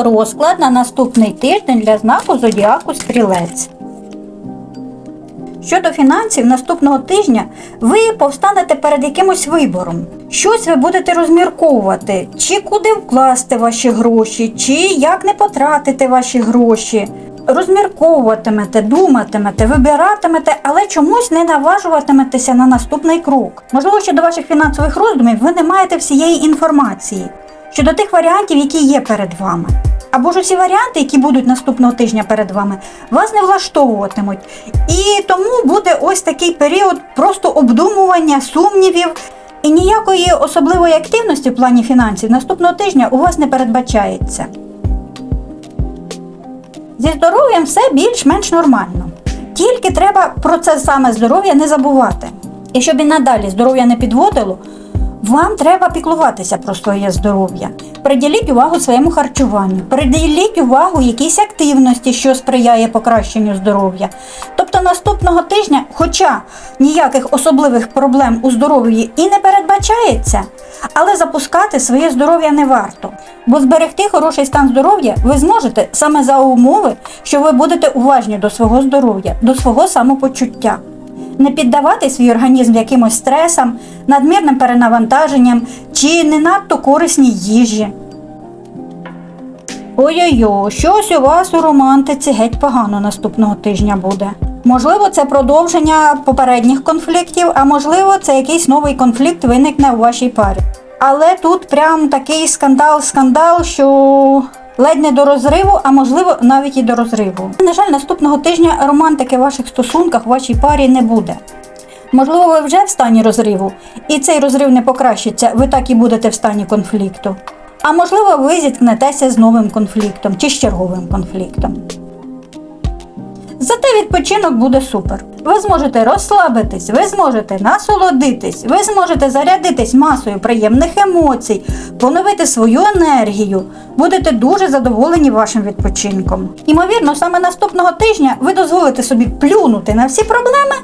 Розклад на наступний тиждень для знаку зодіаку стрілець. Щодо фінансів, наступного тижня ви повстанете перед якимось вибором. Щось ви будете розмірковувати, чи куди вкласти ваші гроші, чи як не потратити ваші гроші. Розмірковуватимете, думатимете, вибиратимете, але чомусь не наважуватиметеся на наступний крок. Можливо, щодо ваших фінансових роздумів ви не маєте всієї інформації щодо тих варіантів, які є перед вами. Або ж усі варіанти, які будуть наступного тижня перед вами, вас не влаштовуватимуть. І тому буде ось такий період просто обдумування, сумнівів. І ніякої особливої активності в плані фінансів наступного тижня у вас не передбачається. Зі здоров'ям все більш-менш нормально. Тільки треба про це саме здоров'я не забувати. І щоб і надалі здоров'я не підводило, вам треба піклуватися про своє здоров'я. Приділіть увагу своєму харчуванню, приділіть увагу якійсь активності, що сприяє покращенню здоров'я. Тобто наступного тижня, хоча ніяких особливих проблем у здоров'ї і не передбачається, але запускати своє здоров'я не варто. Бо зберегти хороший стан здоров'я ви зможете саме за умови, що ви будете уважні до свого здоров'я, до свого самопочуття не піддавати свій організм якимось стресам, надмірним перенавантаженням чи не надто корисній їжі. Ой-ой-ой, щось у вас у романтиці геть погано наступного тижня буде. Можливо, це продовження попередніх конфліктів, а можливо, це якийсь новий конфлікт виникне у вашій парі. Але тут прям такий скандал-скандал, що ледь не до розриву, а можливо навіть і до розриву. На жаль, наступного тижня романтики в ваших стосунках в вашій парі не буде. Можливо, ви вже в стані розриву, і цей розрив не покращиться, ви так і будете в стані конфлікту. А можливо, ви зіткнетеся з новим конфліктом чи з черговим конфліктом. Зате відпочинок буде супер. Ви зможете розслабитись, ви зможете насолодитись, ви зможете зарядитись масою приємних емоцій, поновити свою енергію, будете дуже задоволені вашим відпочинком. Імовірно, саме наступного тижня ви дозволите собі плюнути на всі проблеми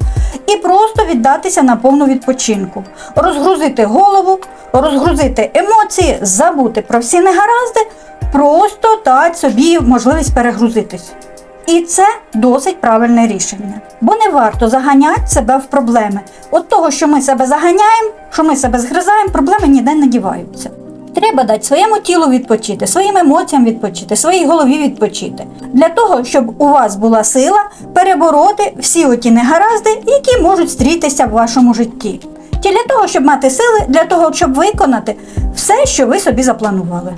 і просто віддатися на повну відпочинку, розгрузити голову, розгрузити емоції, забути про всі негаразди, просто дати собі можливість перегрузитись. І це досить правильне рішення. Бо не варто заганяти себе в проблеми. От того, що ми себе заганяємо, що ми себе згризаємо, проблеми ніде не діваються. Треба дати своєму тілу відпочити, своїм емоціям відпочити, своїй голові відпочити. Для того, щоб у вас була сила перебороти всі оті негаразди, які можуть стрітися в вашому житті. Ті для того, щоб мати сили, для того, щоб виконати все, що ви собі запланували.